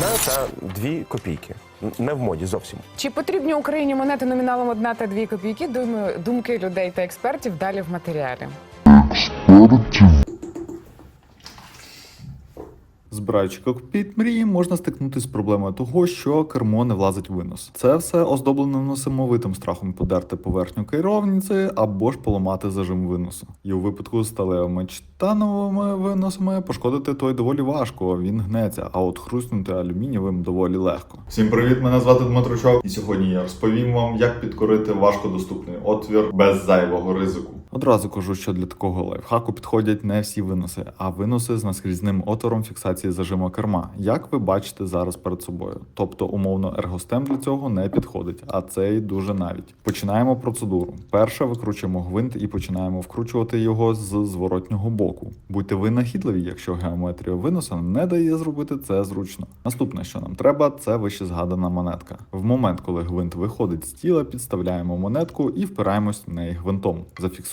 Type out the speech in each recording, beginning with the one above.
одна та дві копійки. Не в моді зовсім. Чи потрібні Україні монети номіналом одна та дві копійки? Думаю, думки людей та експертів далі в матеріалі. Збираючи кокпіт мрії, можна стикнутися з проблемою того, що кермо не влазить винос. Це все оздоблено несамовитим страхом подерти поверхню керовниці або ж поламати зажим виносу. І у випадку з сталевими чи титановими виносами пошкодити той доволі важко, він гнеться, а от хруснути алюмінієвим доволі легко. Всім привіт! Мене звати Дмитручок, і сьогодні я розповім вам, як підкорити важкодоступний отвір без зайвого ризику. Одразу кажу, що для такого лайфхаку підходять не всі виноси, а виноси з наскрізним отвором фіксації зажима керма, як ви бачите зараз перед собою. Тобто, умовно, ергостем для цього не підходить, а цей дуже навіть. Починаємо процедуру. Перше викручуємо гвинт і починаємо вкручувати його з зворотнього боку. Будьте винахідливі, якщо геометрія виноса не дає зробити це зручно. Наступне, що нам треба, це вище згадана монетка. В момент, коли гвинт виходить з тіла, підставляємо монетку і впираємось в неї гвинтом.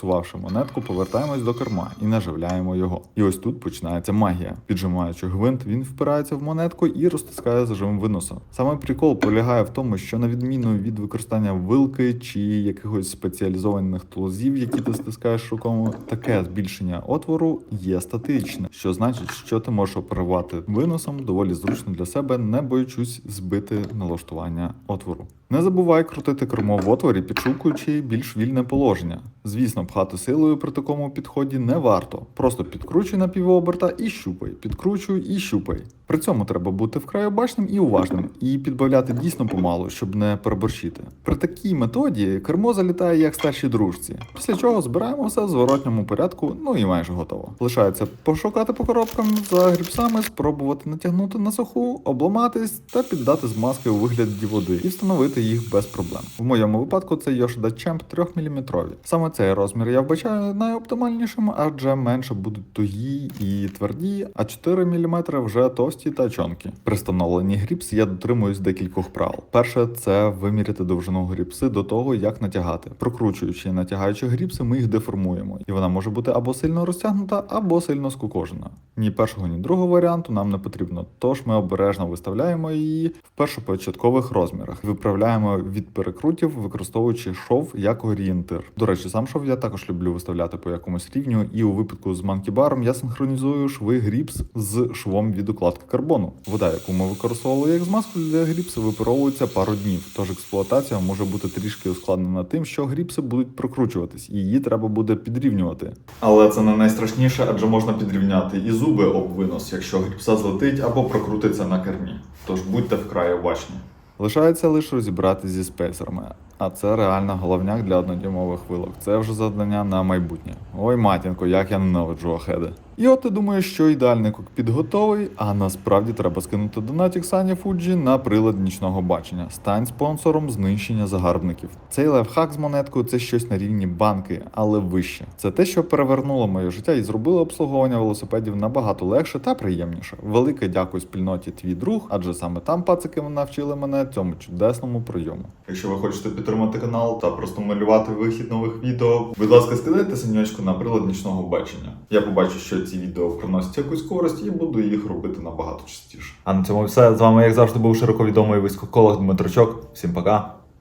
Зафіксувавши монетку, повертаємось до керма і наживляємо його. І ось тут починається магія. Піджимаючи гвинт, він впирається в монетку і розтискає зажим виноса. Саме прикол полягає в тому, що на відміну від використання вилки чи якихось спеціалізованих тулзів, які ти стискаєш руками, таке збільшення отвору є статичне, що значить, що ти можеш оперувати виносом доволі зручно для себе, не боючись збити налаштування отвору. Не забувай крутити кермо в отворі, підшукуючи більш вільне положення. Звісно, пхати силою при такому підході не варто. Просто підкручуй на півоберта і щупай, підкручуй і щупай. При цьому треба бути вкрай обачним і уважним, і підбавляти дійсно помалу, щоб не переборщити. При такій методі кермо залітає як старші дружці. Після чого збираємо все в зворотньому порядку, ну і майже готово. Лишається пошукати по коробкам за грібсами, спробувати натягнути на суху, обламатись та піддати змазки у вигляді води і встановити їх без проблем. В моєму випадку це Yoshida Champ 3 мм. Саме цей розмір я вбачаю найоптимальнішим, адже менше будуть тугі і тверді, а 4 мм вже товсті та чонкі. При встановленні гріпс я дотримуюсь декількох правил. Перше це виміряти довжину гріпси до того, як натягати. Прокручуючи і натягаючи гріпси, ми їх деформуємо, і вона може бути або сильно розтягнута, або сильно скукожена. Ні першого, ні другого варіанту нам не потрібно, тож ми обережно виставляємо її в першопочаткових розмірах. Виправляємо від перекрутів, використовуючи шов як орієнтир. До речі, сам шов я також люблю виставляти по якомусь рівню, і у випадку з манкібаром я синхронізую шви гріпс з швом від укладки карбону. Вода, яку ми використовували як змазку для гріпси, випаровується пару днів. Тож експлуатація може бути трішки ускладнена тим, що гріпси будуть прокручуватись, і її треба буде підрівнювати. Але це не найстрашніше, адже можна підрівняти і зуби об винос, якщо гріпса злетить або прокрутиться на кермі. Тож будьте вкрай уважні. Лишається лише розібрати зі спейсерами. А це реально головняк для однодюймових вилок. Це вже завдання на майбутнє. Ой, матінко, як я ненавиджу охеди. І от ти думаєш, що ідеальний кокпіт готовий, а насправді треба скинути донатік Сані Фуджі на прилад нічного бачення. Стань спонсором знищення загарбників. Цей лайфхак з монеткою це щось на рівні банки, але вище. Це те, що перевернуло моє життя і зробило обслуговування велосипедів набагато легше та приємніше. Велике дякую спільноті твій друг, адже саме там пацики навчили мене цьому чудесному прийому. Якщо ви хочете підтримати канал та просто малювати вихід нових відео, будь ласка, скидайте синьочку на прилад нічного бачення. Я побачу, що ці відео приносять якусь користь і буду їх робити набагато частіше. А на цьому все. З вами, як завжди, був широко відомий військоволог Дмитрочок. Всім пока.